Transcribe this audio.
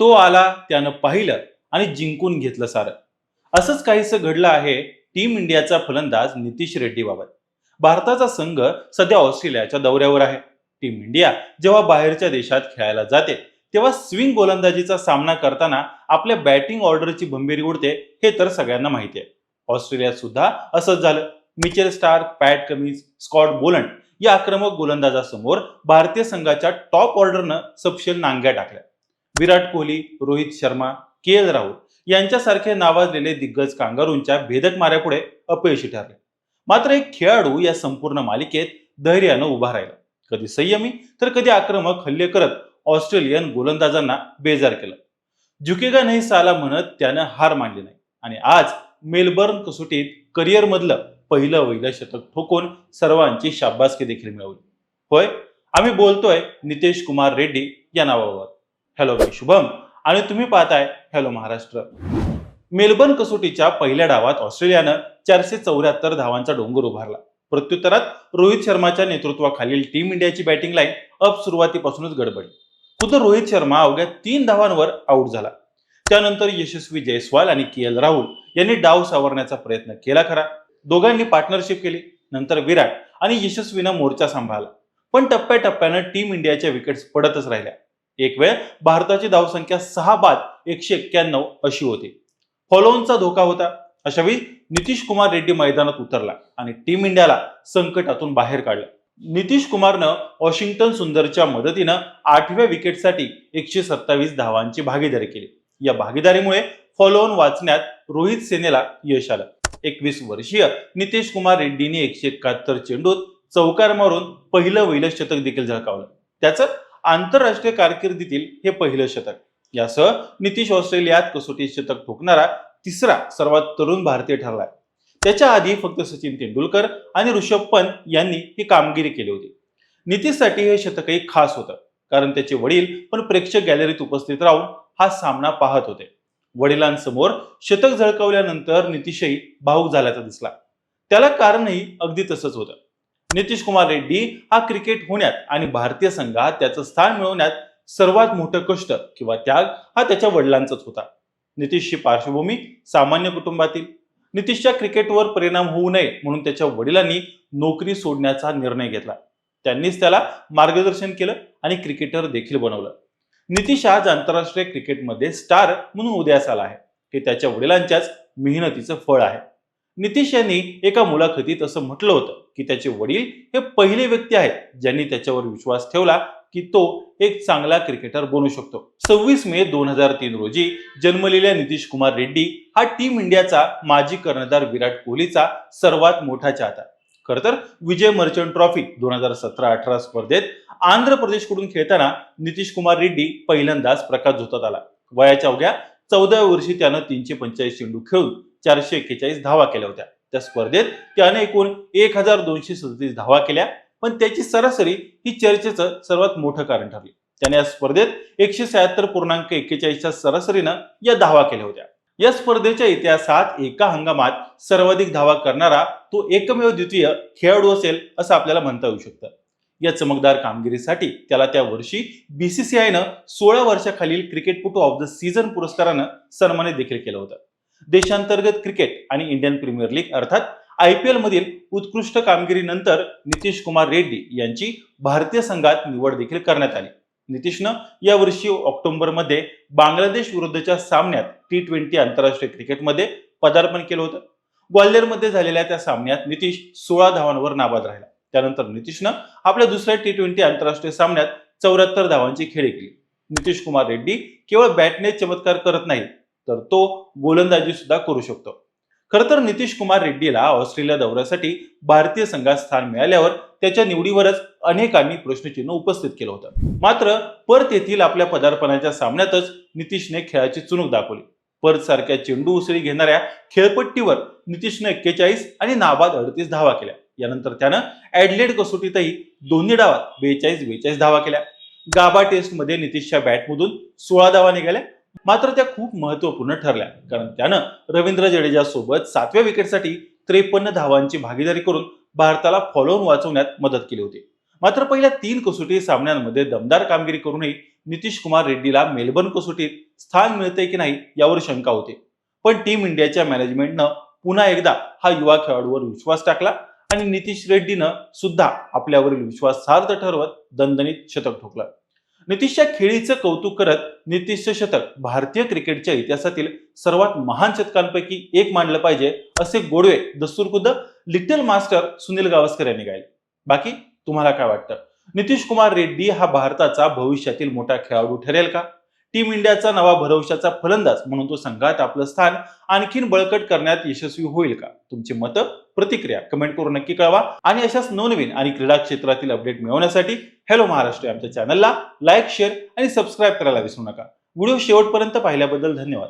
तो आला त्यानं पाहिलं आणि जिंकून घेतलं सारं. असंच काहीसं घडलं आहे टीम इंडियाचा फलंदाज नितीश रेड्डी बाबत भारताचा संघ सध्या ऑस्ट्रेलियाच्या दौऱ्यावर आहे. टीम इंडिया जेव्हा बाहेरच्या देशात खेळायला जाते तेव्हा स्विंग गोलंदाजीचा सामना करताना आपल्या बॅटिंग ऑर्डरची भंबेरी उडते हे तर सगळ्यांना माहिती आहे. ऑस्ट्रेलियात सुद्धा असंच झालं. Mitchell Starc Pat Cummins Scott Boland या आक्रमक गोलंदाजासमोर भारतीय संघाच्या टॉप ऑर्डरनं सपशेल नांग्या टाकल्या. विराट कोहली रोहित शर्मा के एल राहुल यांच्यासारखे नावाजलेले दिग्गज कांगारूंच्या भेदक माऱ्यापुढे अपयशी ठरले. मात्र एक खेळाडू या संपूर्ण मालिकेत धैर्यानं उभा राहिला. कधी संयमी तर कधी आक्रमक हल्ले करत ऑस्ट्रेलियन गोलंदाजांना बेजार केलं. झुकेगा नाही साला म्हणत त्यानं हार मानली नाही. आणि आज मेलबर्न कसोटीत करिअरमधलं पहिलं वहिलं शतक ठोकून सर्वांची शाबासकी देखील मिळवली. होय आम्ही बोलतोय नितेश कुमार रेड्डी या नावावर. हॅलो मी शुभम. आणि तुम्ही पाहताय हॅलो महाराष्ट्र. मेलबर्न कसोटीच्या पहिल्या डावात ऑस्ट्रेलियानं चारशे चौऱ्याहत्तर धावांचा डोंगर उभारला. प्रत्युत्तरात रोहित शर्माच्या नेतृत्वाखालील टीम इंडियाची बॅटिंग लाईन अप सुरुवातीपासूनच गडबडली खुद्द रोहित शर्मा अवघ्या तीन धावांवर आऊट झाला. त्यानंतर यशस्वी जयस्वाल आणि के एल राहुल यांनी डाव सावरण्याचा प्रयत्न केला खरा. दोघांनी पार्टनरशिप केली नंतर विराट आणि यशस्वीनं मोर्चा सांभाळला. पण टप्प्याटप्प्यानं टीम इंडियाच्या विकेट्स पडतच राहिल्या. एक वेळ भारताची धावसंख्या सहा बाद एकशे एक्क्याण्णव अशी होती. फॉलोनचा धोका होता. अशावेळी नितीश कुमार रेड्डी मैदानात उतरला आणि टीम इंडियाला संकटातून बाहेर काढलं. नितीश कुमारनं वॉशिंग्टन सुंदरच्या मदतीनं आठव्या विकेटसाठी एकशे सत्तावीस धावांची भागीदारी केली. या भागीदारीमुळे फॉलोअन वाचण्यात रोहित सेनेला यश आलं. एकवीस वर्षीय नितीश कुमार रेड्डीने एकशे एकाहत्तर चेंडूत चौकार मारून पहिलं वैल शतक देखील झळकावलं. त्याचं आंतरराष्ट्रीय कारकिर्दीतील हे पहिलं शतक. यासह नितीश ऑस्ट्रेलियात कसोटी शतक ठोकणारा तिसरा सर्वात तरुण भारतीय ठरलाय. त्याच्या आधी फक्त सचिन तेंडुलकर आणि ऋषभ पंत यांनी ही कामगिरी केली होती. नितीशसाठी हे शतकही खास होतं कारण त्याचे वडील पण प्रेक्षक गॅलरीत उपस्थित राहून हा सामना पाहत होते. वडिलांसमोर शतक झळकवल्यानंतर नितीशही भाऊक झाल्याचा दिसला. त्याला कारणही अगदी तसंच होतं. नितीश कुमार रेड्डी हा क्रिकेट होण्यात आणि भारतीय संघात त्याचं स्थान मिळवण्यात सर्वात मोठं कष्ट किंवा त्याग हा त्याच्या वडिलांचाच होता. नितीशची पार्श्वभूमी सामान्य कुटुंबातील. नितीशच्या क्रिकेटवर परिणाम होऊ नये म्हणून त्याच्या वडिलांनी नोकरी सोडण्याचा निर्णय घेतला. त्यांनीच त्याला मार्गदर्शन केलं आणि क्रिकेटर देखील बनवलं. नितीश आज आंतरराष्ट्रीय क्रिकेटमध्ये स्टार म्हणून उदयास आला आहे. हे त्याच्या वडिलांच्याच मेहनतीचं फळ आहे. नितीश यांनी एका मुलाखतीत असं म्हटलं होतं की त्याचे वडील हे पहिले व्यक्ती आहेत ज्यांनी त्याच्यावर विश्वास ठेवला की तो एक चांगला क्रिकेटर बनू शकतो. सव्वीस मे दोन हजार तीन रोजी जन्मलेल्या नितीश कुमार रेड्डी हा टीम इंडियाचा माजी कर्णधार विराट कोहलीचा सर्वात मोठा चाहता. खरं तर विजय मर्चंट ट्रॉफी दोन हजार सतरा अठरा स्पर्धेत आंध्र प्रदेशकडून खेळताना नितीश कुमार रेड्डी पहिल्यांदाच प्रकाश झोतात आला. वयाच्या अवघ्या चौदाव्या वर्षी त्यानं तीनशे पंचेचाळीस चेंडू खेळून चारशे एक्केचाळीस धावा केल्या होत्या. त्या स्पर्धेत त्याने एकूण एक हजार दोनशे सदतीस धावा केल्या. पण त्याची सरासरी ही चर्चेचं सर्वात मोठं कारण ठरले. त्याने या स्पर्धेत एकशे शहात्तर पूर्णांक एक्केचाळीसच्या सरासरीनं या धावा केल्या होत्या. या स्पर्धेच्या इतिहासात एका हंगामात सर्वाधिक धावा करणारा तो एकमेव द्वितीय खेळाडू असेल असं आपल्याला म्हणता येऊ शकतं. या चमकदार कामगिरीसाठी त्याला त्या वर्षी बीसीसीआयनं सोळा वर्षाखालील क्रिकेटपटू ऑफ द सीझन पुरस्कारानं सन्मानित देखील केलं होतं. देशांतर्गत क्रिकेट आणि इंडियन प्रीमियर लीग अर्थात आय पी एलमधील उत्कृष्ट कामगिरीनंतर नितीश कुमार रेड्डी यांची भारतीय संघात निवड देखील करण्यात आली. नितीशनं यावर्षी ऑक्टोबरमध्ये बांगलादेश विरुद्धच्या सामन्यात टी ट्वेंटी आंतरराष्ट्रीय क्रिकेटमध्ये पदार्पण केलं होतं. ग्वाल्हेरमध्ये झालेल्या त्या सामन्यात नितीश सोळा धावांवर नाबाद राहिला. त्यानंतर नितीशनं आपल्या दुसऱ्या टी ट्वेंटी आंतरराष्ट्रीय सामन्यात चौऱ्याहत्तर धावांची खेळी केली. नितीश कुमार रेड्डी केवळ बॅटने चमत्कार करत नाही तर तो गोलंदाजी सुद्धा करू शकतो. खरं तर नितीश कुमार रेड्डीला ऑस्ट्रेलिया दौऱ्यासाठी भारतीय संघात स्थान मिळाल्यावर त्याच्या निवडीवरच अनेकांनी प्रश्नचिन्ह उपस्थित केलं होतं. मात्र परत येथील आपल्या पदार्पणाच्या सामन्यातच नितीशने खेळाची चुणूक दाखवली. परत सारख्या चेंडू उसळी घेणाऱ्या खेळपट्टीवर नितीशने एक्केचाळीस आणि नाबाद अडतीस धावा केल्या. यानंतर त्यानं ऍडलेड कसोटीतही दोन्ही डावात बेचाळीस बेचाळीस धावा केल्या. गाबा टेस्टमध्ये नितीशच्या बॅटमधून सोळा धावा निघाल्या. मात्र त्या खूप महत्त्वपूर्ण ठरल्या. कारण त्यानं रवींद्र जडेजा सोबत सातव्या विकेटसाठी त्रेपन्न धावांची भागीदारी करून भारताला फॉलोन वाचवण्यात मदत केली होती. मात्र पहिल्या तीन कसोटी सामन्यांमध्ये दमदार कामगिरी करूनही नितीश कुमार रेड्डीला मेलबर्न कसोटीत स्थान मिळते की नाही यावर शंका होती. पण टीम इंडियाच्या मॅनेजमेंटनं पुन्हा एकदा हा युवा खेळाडूवर विश्वास टाकला आणि नितीश रेड्डीनं सुद्धा आपल्यावरील विश्वास सार्थ ठरवत दणदणीत शतक ठोकलं. नितीशच्या खेळीचं कौतुक करत नितीशचं शतक भारतीय क्रिकेटच्या इतिहासातील सर्वात महान शतकांपैकी एक मानलं पाहिजे असे गोडवे दस्तूरखुद्द लिटल मास्टर सुनील गावस्कर यांनी गायले. बाकी तुम्हाला काय वाटतं? नितीश कुमार रेड्डी हा भारताचा भविष्यातील मोठा खेळाडू ठरेल का? टीम इंडियाचा नवा भरवशाचा फलंदाज म्हणून तो संघात आपलं स्थान आणखीन बळकट करण्यात यशस्वी होईल का? तुमची मतं प्रतिक्रिया कमेंट करून नक्की कळवा आणि अशाच नवनवीन आणि क्रीडा क्षेत्रातील अपडेट मिळवण्यासाठी हॅलो महाराष्ट्र आमच्या चॅनलला लाईक शेअर आणि सबस्क्राईब करायला विसरू नका. व्हिडिओ शेवटपर्यंत पाहिल्याबद्दल धन्यवाद.